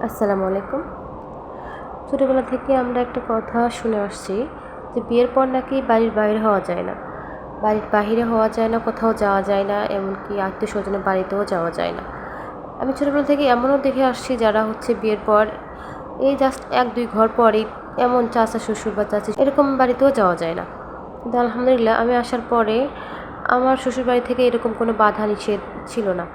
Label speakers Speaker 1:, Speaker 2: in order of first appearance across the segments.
Speaker 1: আসসালামু আলাইকুম। ছোটোবেলা থেকে আমরা একটা কথা শুনে আসছি যে বিয়ের পর নাকি বাড়ির বাইরে হওয়া যায় না। বাড়ির বাইরে হওয়া যায় না, কোথাও যাওয়া যায় না, এমনকি আত্মীয় স্বজনের বাড়িতেও যাওয়া যায় না। আমি ছোটোবেলা থেকে এমনও দেখে আসছি যারা হচ্ছে বিয়ের পর এই জাস্ট এক দুই ঘর পরেই এমন চাচা, শ্বশুর বা চাচি এরকম বাড়িতেও যাওয়া যায় না। কিন্তু আলহামদুলিল্লাহ আমি আসার পরে আমার শ্বশুর বাড়ি থেকে এরকম কোনো বাধা নিষেধ ছিল না।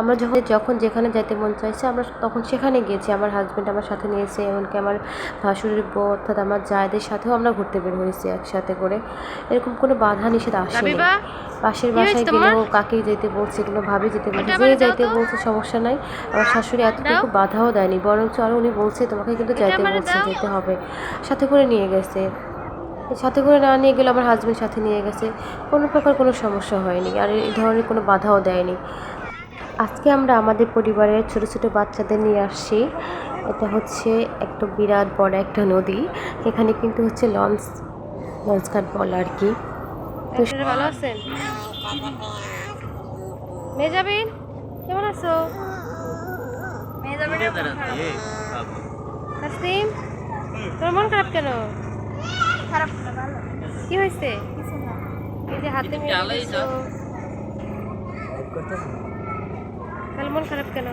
Speaker 1: আমরা যখন যখন যেখানে যাইতে মন চাইছে আমরা তখন সেখানে গিয়েছি। আমার হাজব্যান্ড আমার সাথে নিয়েছে এমনকি আমার ভাসুরের বউ অর্থাৎ আমার জায়দের সাথেও আমরা ঘুরতে বের হয়েছি একসাথে করে। এরকম কোনো বাধা নিষেধ আসেনি পাশের বাসায়? গেলেও কাকে যেতে বলছে কোনো ভাবি যেতে বলছে যে যাইতে বলছে সমস্যা নাই। আমার শাশুড়ি এতটুকু বাধাও দেয়নি বরঞ্চ আরও উনি বলছে তোমাকে কিন্তু যাইতে বলছে যেতে হবে। সাথে করে নিয়ে গেছে। সাথে করে না নিয়ে গেলে আমার হাজব্যান্ড সাথে নিয়ে গেছে। কোনো প্রকার কোনো সমস্যা হয়নি আর এই ধরনের কোনো বাধাও দেয়নি। আজকে আমরা আমাদের পরিবারের ছোট ছোট বাচ্চাদের নিয়ে আসছি। এটা হচ্ছে একটা বিরাট বড় একটা নদী। এখানে কিন্তু হচ্ছে লঞ্চ লঞ্চ ঘাট বল আর কি।
Speaker 2: ভালো আছেন? মেজাবিন কেমন আছো? মেজাবিন তাসলিম তোর মন খারাপ কেন?
Speaker 3: খারাপ
Speaker 2: কি হয়েছে? এই যে হাতে দিছো। তাহলে মন খারাপ কেন?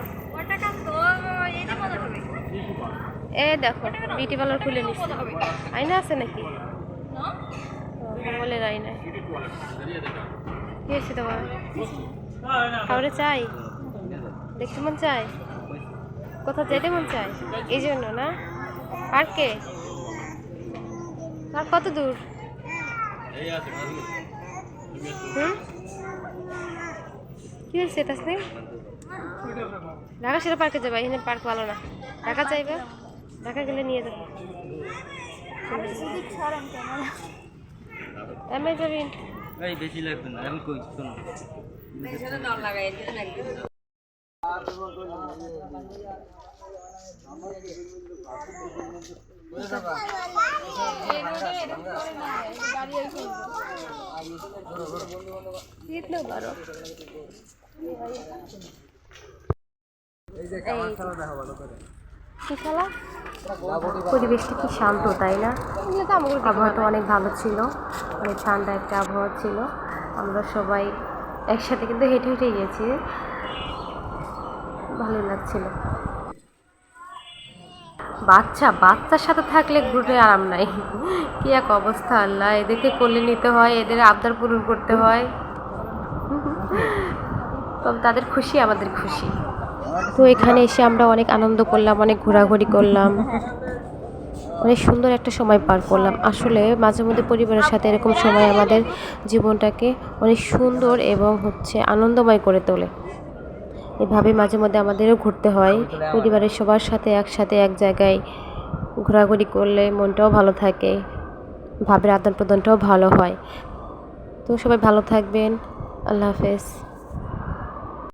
Speaker 2: এ দেখো বিউটি পার্লার খুলে নিচ্ছে আয়না আছে নাকি? বলে আয়না। কি হয়েছে তোমার? খাবারে চাই? দেখতে মন চাই কোথাও যেতে মন চায়? এই জন্য না? পার্কে? আর কত দূর? হুম? কি হয়েছে তাসনিম ঢাকা সেরা পার্কে যাবা এখানে পার্ক ভালো না। ঢাকা চাইবে ঢাকা গেলে নিয়ে যাব।
Speaker 3: সরেন ক্যামেরা
Speaker 2: যাবি?
Speaker 4: এই বেশি লাগবে না আমি কই শোনো।
Speaker 2: ইতনা বড় কি খেলা?
Speaker 1: পরিবেশটা কি শান্ত তাই না? আবহাওয়াটা অনেক ভালো ছিল। অনেক ঠান্ডা একটা আবহাওয়া ছিল। আমরা সবাই একসাথে কিন্তু হেঁটে হেঁটে গেছি ভালোই লাগছিল। বাচ্চা বাচ্চার সাথে থাকলে ঘুরে আরাম নাই। কি এক অবস্থা আল্লাহ এদেরকে কোলে নিতে হয় এদের আবদার পূরণ করতে হয়। তবে তাদের খুশি আমাদের খুশি। তো এখানে এসে আমরা অনেক আনন্দ করলাম, অনেক ঘোরাঘুরি করলাম। অনেক সুন্দর একটা সময় পার করলাম। আসলে মাঝে মধ্যে পরিবারের সাথে এরকম সময় আমাদের জীবনটাকে অনেক সুন্দর এবং হচ্ছে আনন্দময় করে তোলে। এভাবে মাঝে মধ্যে আমাদেরও ঘুরতে হয়। পরিবারের সবার সাথে একসাথে এক জায়গায় ঘোরাঘুরি করলে মনটাও ভালো থাকে, ভাবের আদান প্রদানটাও ভালো হয়। তো সবাই ভালো থাকবেন। আল্লাহ হাফেজ।